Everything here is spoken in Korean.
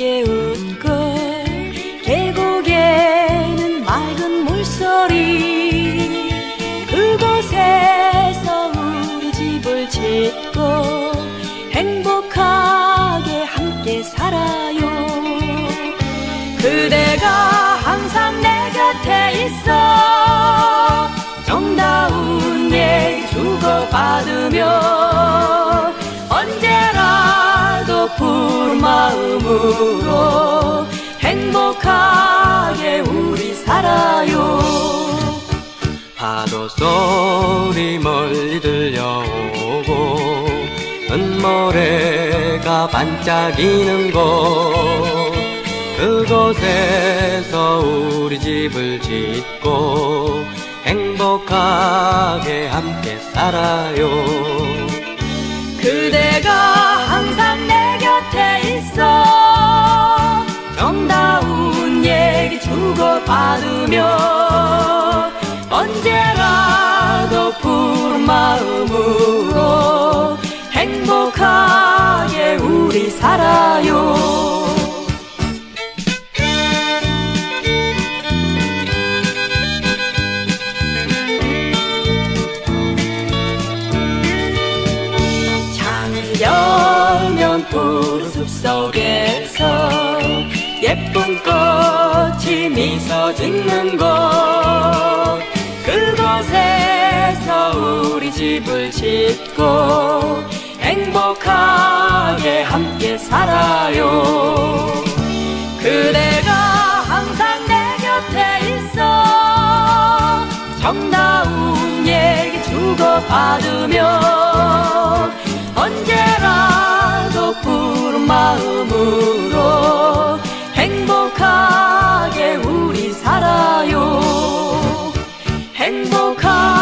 함께 웃고 계곡에는 맑은 물소리 그곳에서 우리 집을 짓고 행복하게 함께 살아요. 그대가 항상 내 곁에 있어 정다운 얘기 주고받으며 행복하게 우리 살아요. 파도 소리 멀리 들려오고 은모래가 반짝이는 곳. 그곳에서 우리 집을 짓고 행복하게 함께 살아요. 그대 숲속에서 예쁜 꽃이 미소 짓는 곳. 그곳에서 우리 집을 짓고 행복하게 함께 살아요. 그대가 항상 내 곁에 있어 정다운 얘기 주고받으며 푸른 마음으로 행복하게 우리 살아요. 행복하게